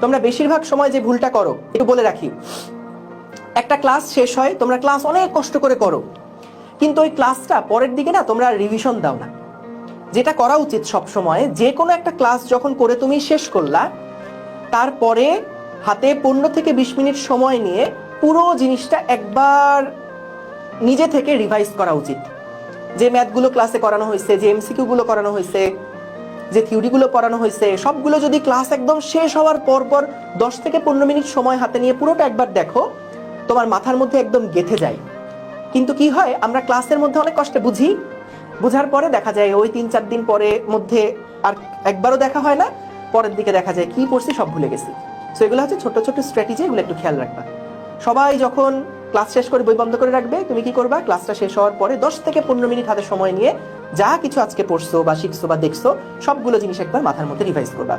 তোমরা বেশিরভাগ সময় যে ভুলটা করো, একটু বলে রাখি। একটা ক্লাস শেষ হয়, তোমরা ক্লাস অনেক কষ্ট করে করো। কিন্তু ওই ক্লাসটা পরের দিকে না, তোমরা রিভিশন দাও না। যেটা করা উচিত সব সময় যে কোনো একটা ক্লাস যখন করে তুমি শেষ করলা, তারপরে হাতে পনেরো থেকে বিশ মিনিট সময় নিয়ে পুরো জিনিসটা একবার নিজে থেকে রিভাইজ করা উচিত। যে ম্যাথগুলো ক্লাসে করানো হয়েছে, যে এমসিকিউ গুলো করানো হয়েছে যে থিওরিগুলো পড়ানো হয়েছে, সবগুলো যদি ক্লাস একদম শেষ হওয়ার পর পর দশ থেকে পনেরো মিনিট সময় হাতে নিয়ে পুরোটা একবার দেখো, তোমার মাথার মধ্যে একদম গেথে যায়। কিন্তু কি হয়, আমরা ক্লাসের মধ্যে অনেক কষ্টে বুঝি। বুঝার পরে দেখা যায় ওই তিন চার দিন পরে মধ্যে আর একবারও দেখা হয় না, পরের দিকে দেখা যায় কি পড়ছি সব ভুলে গেছি। সো এগুলো হচ্ছে ছোট ছোট স্ট্র্যাটেজি এগুলো একটু খেয়াল রাখবা। সবাই যখন ক্লাস শেষ করে বই বন্ধ করে রাখবে। তুমি কি করবা? ক্লাসটা শেষ হওয়ার পরে দশ থেকে পনেরো মিনিট হাতে সময় নিয়ে যা কিছু আজকে পড়ছো বা শিখছো বা দেখছ, সবগুলো জিনিস একবার মাথার মধ্যে রিভাইজ করবা।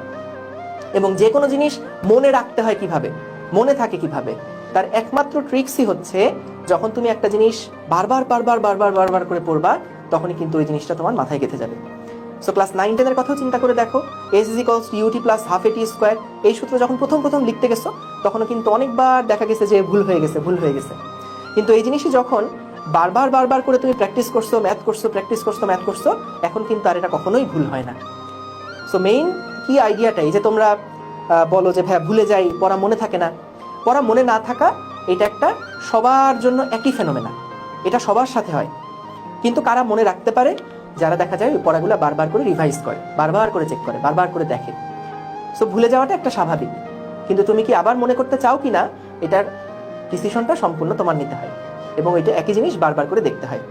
এবং যে কোনো জিনিস মনে রাখতে হয় কীভাবে? মনে থাকে কীভাবে? তার একমাত্র ট্রিক্সই হচ্ছে, যখন তুমি একটা জিনিস বারবার বারবার বারবার বারবার করে পড়বা, তখনই কিন্তু ওই জিনিসটা তোমার মাথায় গেঁথে যাবে। সো ক্লাস নাইন টেনের কথাও চিন্তা করে দেখো। S is equals UT plus half AT square এই সূত্র যখন প্রথম প্রথম লিখতে গেছো, তখনও কিন্তু অনেকবার দেখা গেছে যে ভুল হয়ে গেছে, ভুল হয়ে গেছে। কিন্তু এই জিনিসই যখন বারবার বারবার করে তুমি প্র্যাকটিস করছ ম্যাথ করছ প্র্যাকটিস করছ ম্যাথ করছ, এখন কিন্তু আর এটা কখনোই ভুল হয় না। সো মেইন কি আইডিয়াটাই যে তোমরা বলো যে, ভাইয়া, ভুলে যাই, পড়া মনে থাকে না। পড়া মনে না থাকা, এটা একটা সবার জন্য একই ফেনোমেনা এটা সবার সাথে হয়। কিন্তু কারা মনে রাখতে পারে? যারা দেখা যায় ওই পড়াগুলো বারবার করে রিভাইজ করে, বারবার করে চেক করে, বারবার করে দেখে। সো ভুলে যাওয়াটা একটা স্বাভাবিক। কিন্তু তুমি কি আবার মনে করতে চাও কি না এটার ডিসিশনটা সম্পূর্ণ তোমার নিতে হয়। এবং এটা একই জিনিস বারবার করে দেখতে হয়।